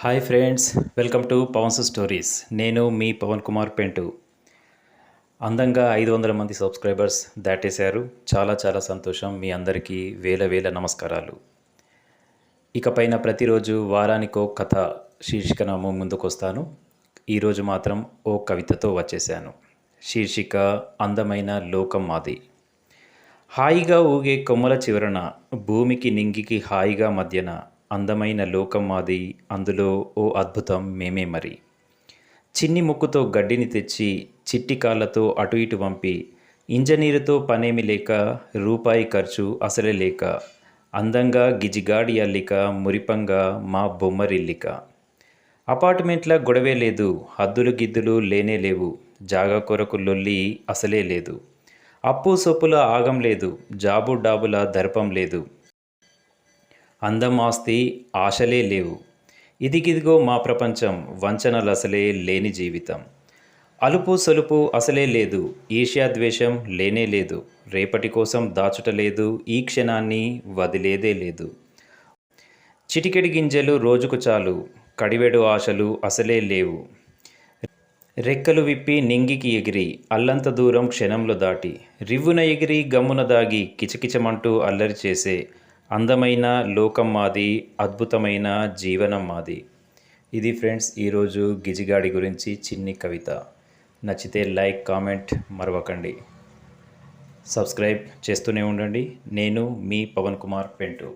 Hi friends welcome to Pavan's stories నేను మీ పవన్ కుమార్ పెంటు అందంగా ఐదు వందల మంది సబ్స్క్రైబర్స్ దాటేశారు. చాలా చాలా సంతోషం. మీ అందరికీ వేల వేల నమస్కారాలు. ఇకపైన ప్రతిరోజు వారానికో కథ శీర్షికన మీ ముందుకొస్తాను. ఈరోజు మాత్రం ఓ కవితతో వచ్చేసాను శీర్షిక అందమైన లోకం మాది. హాయిగా ఊగే కొమ్మల చివరన భూమికి నింగికి హాయిగా మధ్యన అందమైన లోకం మాది అందులో ఓ అద్భుతం మేమే మరి. చిన్ని ముక్కుతో గడ్డిని తెచ్చి చిట్టి కాళ్ళతో అటు ఇటు పంపి ఇంజనీరుతో పనేమి లేక రూపాయి ఖర్చు అసలే లేక అందంగా గిజిగాడి అల్లిక మురిపంగా మా బొమ్మరిల్లిక. అపార్ట్మెంట్ల గొడవే లేదు హద్దులు గిద్దులు లేనే లేవు జాగా కొరకు లొల్లి అసలే లేదు. అప్పు సొప్పుల ఆగం లేదు జాబు డాబుల దర్పం లేదు. అందం ఆస్తి ఆశలే లేవు. ఇదిగిదిగో మా ప్రపంచం వంచనలు అసలే లేని జీవితం. అలుపు సలుపు అసలే లేదు. ఈర్ష్యాద్వేషం లేనే లేదు. రేపటి కోసం దాచుట లేదు. ఈ క్షణాన్ని వదిలేదే లేదు. చిటికెడి గింజలు రోజుకు చాలు. కడివెడు ఆశలు అసలే లేవు. రెక్కలు విప్పి నింగికి ఎగిరి అల్లంత దూరం క్షణంలో దాటి. రివ్వున ఎగిరి గమ్మున దాగి కిచకిచమంటూ అల్లరి చేసే అందమైన లోకం మాది అద్భుతమైన జీవనం మాది ఇది ఫ్రెండ్స్ ఈరోజు గిజిగాడి గురించి చిన్ని కవిత. నచ్చితే లైక్ కామెంట్ మరవకండి. సబ్స్క్రైబ్ చేస్తూనే ఉండండి. నేను మీ పవన్ కుమార్ పెంటు.